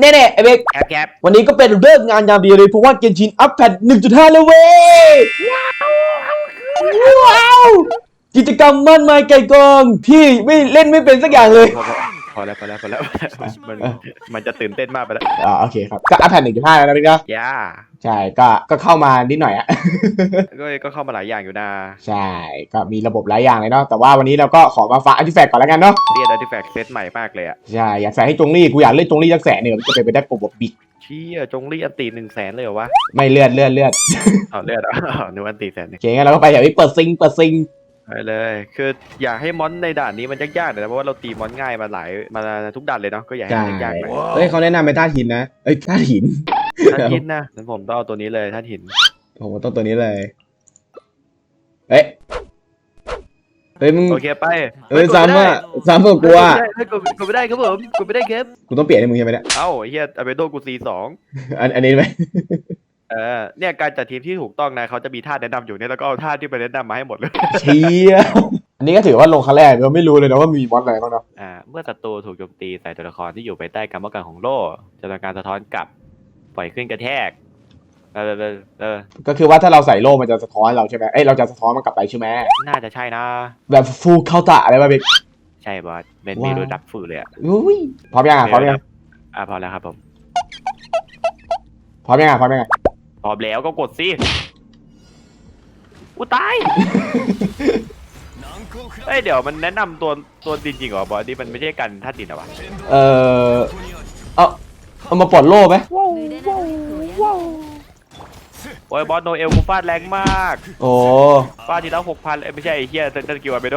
แน่ๆไอ้เบกแคบแคบวันนี้ก็เป็นเลิกษ์งานยามดีเลยเพราะว่าเกนชินอัพแพด1.5 แล้วเว้ย ว้าว กิจกรรมมั่นไม้ไก่กอง ที่ไม่เล่นไม่เป็นสักอย่างเลย พอพอพอแล้วพอแล้วพอแล้วมันมันจะตื่นเต้นมากไปแล้วอ่าโอเคครับก็อัพแพด1.5แล้วนะพี่นะย่าใช่ก็ก็เข้ามานิดหน่อยอะ ก็ก็เข้ามาหลายอย่างอยู่นะใช่ก็มีระบบหลายอย่างเลยเนาะแต่ว่าวันนี้เราก็ขอมาฟังอันติแฟกก่อนแล้วกันเนาะเรียนอาร์ติแฟกต์เซตใหม่มากเลยอะใช่อยากใส่ให้จงลี่กูอยากเล่นจงลี่จักแสนเนี่ยมันจะเป็นไปได้ปกบบิ๊กเชี่ยจงรีอันตีหนึ่งแสนเลยเหรอวะไม่เลือดเลือดเลือดเอาเลือดอะ นึกว่าอันตีแสนหนึโองเคงั้นเราก็ไปเดี๋ยวนี้เปิดซิงเปิดซิง ไปเลย คืออยากให้มอนในด่านนี้มันยากๆหน่อยนะเพราะว่าเราตีมอนง่ายมาหลายมาทุกด่านเลยเนาะก็อยากให้ใช่มันยากๆหน่อยเฮ้ยเขาแนะนำเป็นท่าหินนะเอ้ยท่าหินท่านหินนะงั้นผมต้องเอาตัวนี้เลยท่านหิน ผมว่าต้องตัวนี้เลย เอ้ยเฮ้ยมึงโอเคไปเอ้ยซ้ำอะซ้ำกับกูอะกดกดไม่ได้ครับผมกดไม่ได้ครับกูต้องเปลี่ยนให้มึงใช่ไหมเนี่ยเอ้าไอ้เฮียอเบโดกูซีสองอันอันนี้ไหม เออเนี่ยการจัดทีมที่ถูกต้องนะเขาจะมีท่าแนะนำอยู่เนี่ยแล้วก็เอาท่าที่ไปแนะนำมาให้หมดเลย เชี่ยอันนี้ก็ถือว่าลงครั้งแรกเราไม่รู้เลยนะว่ามีมอสอะไรบ้างเนาะอ่าเมื่อศัตรูถูกโจมตีใส่ตัวละครที่อยู่ภายใต้การป้องกันของโล่จะทำการสะท้อนกลับปล่อยขึ้นกระแทกเออเออเออก็คือว่าถ้าเราใส่โล่มันจะสะท้อนเราใช่ไหมเอ้ยเราจะสะท้อนมันกลับไปใช่ไหมน่าจะใช่นะ แบบฟูลเข้าตะอะไรแบบนี้ใช่บอสเป็นว้าวเมนูดับฟืนเลยอะอุ้ยพร้อมยังอะพร้อมยังอะพอแล้วครับผม พร้อมยังอะพร้อมยังอะ พร้อมแล้วก็กดสิอุยตาย เอ้ยเดี๋ยวมันแนะนำตัวตัวจริงๆเหรอบอสนี่มันไม่ใช่กันท่าดินเหรอวะเออเอาเอามาปลดโล่ไหมโอ้ยบอสโนเอลกูฟาดแรงมากโอ้ ฟาดทีละหกพันเอ้ยไม่ใช่ไอ้เหี้ยเซนเตอร์กิวอะเบโด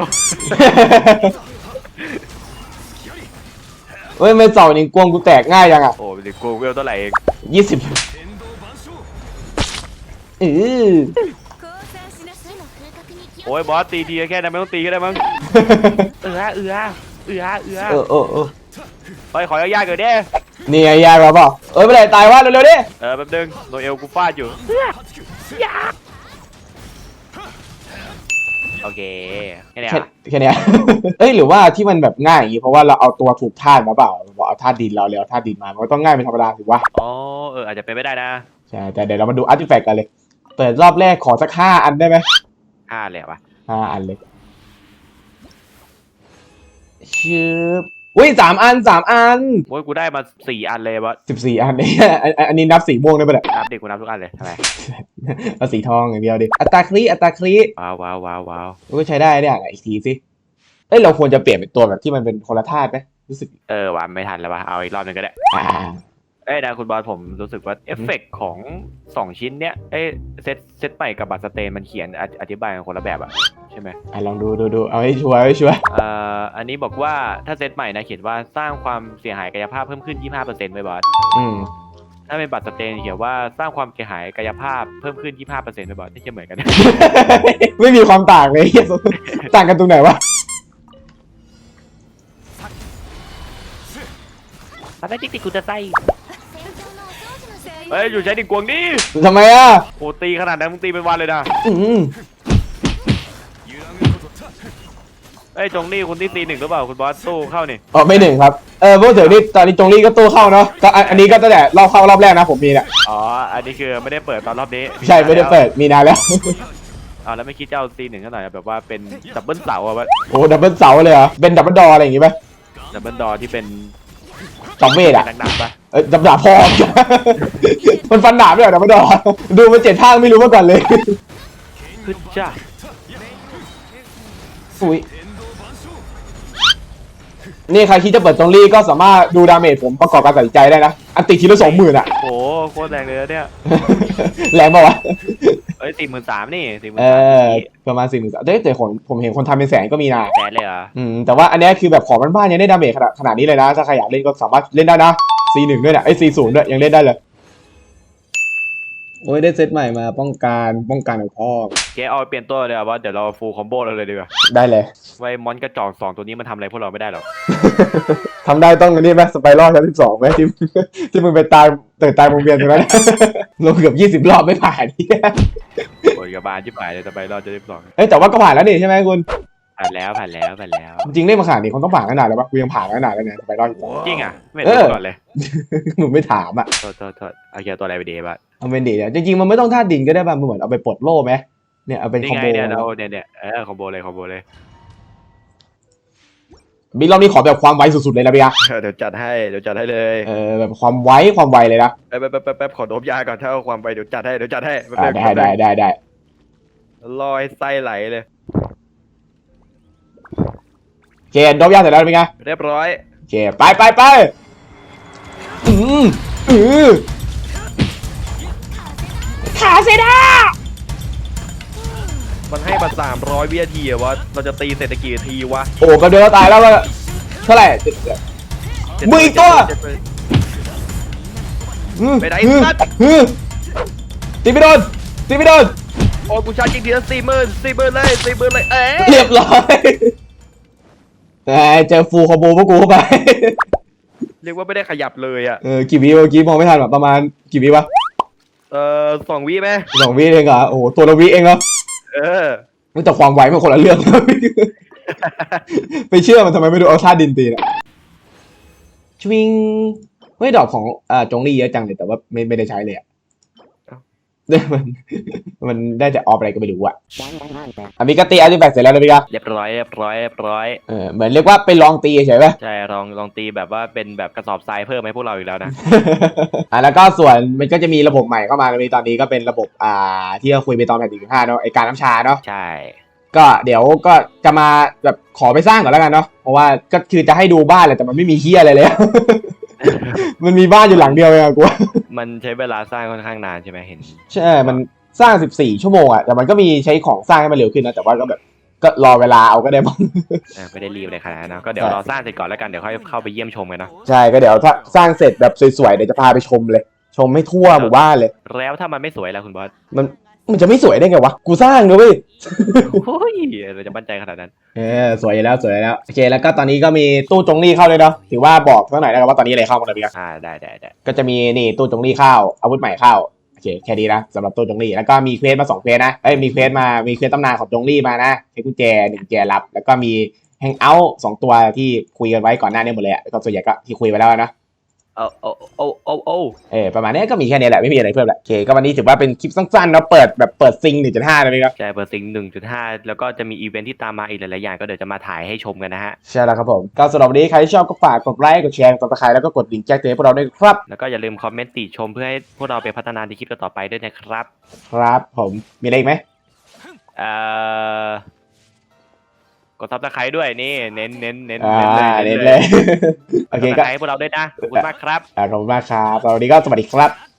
เฮ้ยไม่เจ้านี่กวงกูแตกง่ายยังอะโอ้ยกูเวลเท่าไหร่เองยี่สิบเออโอ้ยบอสตีทีแค่นั้นไม่ต้องตีก็ได้มั้ง เอือเอือเอือเอือเออเออเออเฮ้ยขอยากๆเกินเด้นี่ไงยากเราเปล่าเอ้ยไม่ได้ตายวะเร็วๆดิเออแป๊บนึงโนเอลกูฟาดอยู่โอเคแค่เนี้ยแค่อะแค่เนี้ย เอ้ยหรือว่าที่มันแบบง่ายอย่างงี้เพราะว่าเราเอาตัวถูกท่าตุมาเปล่าบอกเอาท่าตุดินเราเลยเอาท่าตุดินมามันก็ต้องง่ายเป็นธรรมดาถือว่าอ๋อเอออาจจะเป็นไม่ได้นะใช่แต่เดี๋ยวเรามาดูอาร์ติแฟกต์กันเลย เปิดรอบแรกขอสักห้าอันได้ไหมห้าเลยเหรอวะห้าอันเลยชืบอุ้ยสามอันสามอันโอ้ยกูได้มาสี่อันเลยบอสสิบสี่อันเนี่ยอันอันอันนี้นับสีม่วงได้ปะเนี่ยนับดิกูนับทุกอันเลยทำไมเอาสีทองอย่างเดียวดิอัตราคลีอัตราคลีว้าวว้าวว้าวว้าวมันก็ใช้ได้เนี่ยไหนอีกทีสิเอ้ยเราควรจะเปลี่ยนเป็นตัวแบบที่มันเป็นคนละธาตุไหมรู้สึกเออว่ะไม่ทันแล้วว่ะเอาอีกรอบหนึงก็ได้ อ่าเอ้ยนะคุณบอสผมรู้สึกว่าเอฟเฟกต์ของสองชิ้นเนี้ยเอ้ยเซตเซตใหม่กับบัตรสเตนมันเขียนอธิอธิบายกันคนละแบบอะใช่ไหมอะลองดูดูดูเอาให้ชัวร์เอาให้ชัวร์เอ่ออันนี้บอกว่าถ้าเซตใหม่นะเขียนว่าสร้างความเสียหายกายภาพเพิ่มขึ้น 25%ไว้บอสอืมถ้าเป็นบัตรสเตนเขียนว่าสร้างความเสียหายกายภาพเพิ่มขึ้น 25%ไว้บอสนี่จะเหมือนกัน ไม่มีความต่างเลยเหี้ยต่างกันตรงไหนวะตอนแรกที่กูจะใส่ เอ้ยอยู่ใช้ดิกวงดิทำไมอะโอ้ตีขนาดนั้นมึงตีเป็นวันเลยนะอืมเอ้ยจงนี่คุณที่ตีหนึ่งหรือเปล่าคุณบอสสู้เข้านี่อ๋อไม่หนึ่งครับเออพวกเถอนี่ตอนนี้จงลี่ก็ตู้เข้าเนาะก็อันอันนี้ก็ตั้งแต่รอบเข้ารอบแรกนะผมมีเนี่ยอ๋ออันนี้คือไม่ได้เปิดตอนรอบนี้ใช่ไม่ได้เปิดมีนานแล้วอ๋อแล้วไม่คิดจะเอาตีหนึ่งกันหน่อยแบบว่าเป็นดับเบิลเสาอะวะโอ้ดับเบิลเสาเลยเหรอเป็นดับเบิลดออะไรอย่างงี้ไหมดับเบิลดอที่เป็น จอมเวทอะหนักๆปะเอ้ยดับดาบพอ มันฟันดาบด้วยเหรอดับเบิลดอดูมันเจ็ดทางไม่รู้มาก่อนเลยขึ้นจ้าอุ้ย นี่ใครคิดจะเปิดจงลี่ก็สามารถดูดาเมจผมประกอบการตัดสินใจได้นะ อันติทีละสองหมื่นอะโอ้โหโคตรแรงเลยนะเนี่ยแรงป่าวะ เอ้ยสี่หมื่นสามนี่สี่หมื่นเอสามอ ประมาณสี่หมื่นสามแต่คนผมเห็นคนทำเป็นแสนก็มีนะแสนเลยเหรอ อืมแต่ว่าอันเนี้ยคือแบบของบ้านๆยังได้ดาเมจขนาดขนาดนี้เลยนะ ถ้าใครอยากเล่นก็สามารถเล่นได้นะ C1 ด้วยนะไอ้ C0 ด้วยยังเล่นได้เลย โอ้ยได้เซตใหม่มาป้องกันป้องกันของพ่อ เจ๊เอาไปเปลี่ยนตัวเลยอะว่าเดี๋ยวเราฟูลคอมโบเราเลยดีกว่าได้เลย ไว้มอนกระจอกสองตัวนี้มันทำอะไรพวกเราไม่ได้หรอกทำได้ต้องอันนี้ไหมสไปรอลชั้นสิบสองไหมที่ที่มึงไปตายตื่นตายวงเวียนตรงนั้นลงเกือบยี่สิบ20 รอบไม่ผ่านเนี่ยโอ้ยกับบานชิบหายเลยจะไปรอดจะได้สองเอ้ยแต่ว่าก็ผ่านแล้วนี่ใช่ไหมคุณไปผ่านแล้วผ่านแล้วผ่านแล้ว จริงๆเล่นมาขนาดนี้คงต้องผ่านขนาดแล้วปะกูยังผ่านขนาดแล้วเนี่ยไปรอดอยู่ จริงอะ ไม่เอรู้อ ก่อนเลยมึงไม่ถามอะโทษโทษโทษเอาเกียร์ตัวอะไรไปดีบ้างเอาเป็นดีเนี่ยจริงๆมันไม่ต้องท่าดินก็ได้ป่ะมันเหมือนเอาไปปลดโล่ไหม เนี่ยเอาเป็นนี่คอมไงโบเนี่ยเราเนี่ยเนี่ยเออคอมโบเลยคอมโบเลยบิ๊กรอบนี้ขอแบบความไวสุดๆเลยนะพี่อะเดี๋ยวจัดให้เดี๋ยวจัดให้เลยเออแบบความไวความไวเลยนะแป๊บแป๊บแป๊บแป๊บขอดมยาก่อนถ้าเอาความไปเดี๋ยวจัดให้เดี๋ยวจัดให้แป๊บอ่าแป๊บได้ได้ได้ได้รอให้ไส้ไหลเลยโอเคดรอปยาเสร็จแล้วเป็นไงเรียบร้อยโอเคไปไปไปอืมอือขาเซด้า มันให้มาสามร้อยวินาทีอะวะ เราจะตีเศรษฐกิจทีวะโอ้ก็เดินตายแล้วว่าเท่าไหร่มึงอีกตัว เจ็ดหมื่นอืมไปไหนอืมสัตว์ อืมตีไม่โดนตีไม่โดนโอ้ยกูชาร์จจริงทีละสี่หมื่นสี่หมื่นเลยสี่หมื่นเลยเอ๊ะเรียบร้อยแต่เจอฟูลคอมโบพวกกูเข้าไป เรียกว่าไม่ได้ขยับเลยอะเออกี่วิเมื่อกี้มองไม่ทันแบบประมาณกี่วิวะเออสองวิไหมสองวิเองเหรอโอ้โหตัวละวิเองเหรอ เออแต่ความไวมันคนละเรื่อง ไปเชื่อมันทำไมไม่ดูเอาท่าดินตีนะชวิงไม่ดอกของอ่าจงลี่เยอะจังเลยแต่ว่าไม่ไม่ได้ใช้เลยอะเอ้าเนี่ย มันมันได้แต่ออฟอะไรก็ไม่รู้อะอามิกาตีอาร์ติแฟกเสร็จแล้วนะพี่กะเรียบร้อยเรียบร้อยเรียบร้อยเออเหมือนเรียกว่าไปลองตีเฉยๆป่ะใช่ลองลองตีแบบว่าเป็นแบบกระสอบทรายเพิ่มให้พวกเราอีกแล้วนะอ่าแล้วก็ส่วนมันก็จะมีระบบใหม่เข้ามาในตอนนี้ก็เป็นระบบอ่าที่เราคุยไปตอนแผ่นที่ห้าเนาะไอการน้ำชาเนาะใช่ก็เดี๋ยวก็จะมาแบบขอไปสร้างก่อนแล้วกันเนาะเพราะว่าก็คือจะให้ดูบ้านแหละแต่มันไม่มีเฮียอะไรเลยมันมีบ้านอยู่หลังเดียวเองอะกูว่า มันใช้เวลาสร้างค่อนข้างนานใช่ไหมเห็น ใช่ มันสร้าง14ชั่วโมงอะแต่มันก็มีใช้ของสร้างให้มันเร็วขึ้นนะ แต่ว่าก็แบบก็รอเวลาเอาก็ได้บ้าง เออไม่ได้รีบเลยขนาดนั้นเนอะก็เดี๋ยวใช่รอสร้างเสร็จก่อนแล้วกันเดี๋ยวค่อยเข้าไปเยี่ยมชมกันเนาะใช่ก็เดี๋ยวถ้าสร้างเสร็จแบบสวยๆเดี๋ยวจะพาไปชมเลย ชมให้ทั่วหมู่บ้านเลย แล้วถ้ามันไม่สวยล่ะคุณบอสมัน มันจะไม่สวยได้ไงวะ กูสร้างนะเว้ย โอ้ยเราจะมั่นใจขนาดนั้น เออสวยอยู่แล้วสวยอยู่แล้วโอเคแล้วก็ตอนนี้ก็มีตู้จงรี่เข้าเลยเนาะถือว่าบอกสักหน่อยนะครับว่าตอนนี้อะไรเข้ามาเลยพี่ครับอ่าได้ได้ได้ก็จะมีนี่ตู้จงรี่เข้าอาวุธใหม่เข้าโอเคแค่นี้นะสำหรับตู้จงรี่แล้วก็มีเควสมาสองเควสนะเอ้ยมีเควสมามีเควสตำนานของจงรี่มานะใช้กุญแจหนึ่งกุญแจรับ แล้วก็มีแฮงเอาท์สองตัวที่คุยกันไว้ก่อนหน้านี้หมดเลยอะแล้วก็ส่วนใหญ่ก็ที่คุยไว้แล้วนะ เอาเอาเอาเอาเอาเออประมาณนี้ก็มีแค่นี้แหละไม่มีอะไรเพิ่มแหละโอเคก็วันนี้ถือว่าเป็นคลิปสั้นๆเนาะเปิดแบบเปิดซิงหนึ่งจุดห้านะพี่ครับใช่เปอร์ซิงหนึ่งจุดห้าแล้วก็จะมีอีเวนท์ที่ตามมาอีกหลายๆอย่างก็เดี๋ยวจะมาถ่ายให้ชมกันนะฮะใช่แล้วครับผมก็สำหรับวันนี้ใครที่ชอบก็ฝากกดไลค์กดแชร์กดติดตามแล้วก็กดลิงก์แจ้งเตือนให้พวกเราด้วยครับแล้วก็อย่าลืมคอมเมนต์ติชมเพื่อให้พวกเราไปพัฒนาในคลิปต่อๆไปด้วยนะครับ ครับผมมีอะไรอีกไหมเอ่อก ดซับสไครต์ด้วยนี่เน้นเน้นเน้นอ่าเน้นเลยเน้นเลยโอเคกดซับสก็ไครต์ให้พวกเราด้วยนะขอบคุณมากครับอ่าขอบคุณมากครับสำหรับวันนี้ก็สวัสดีครับ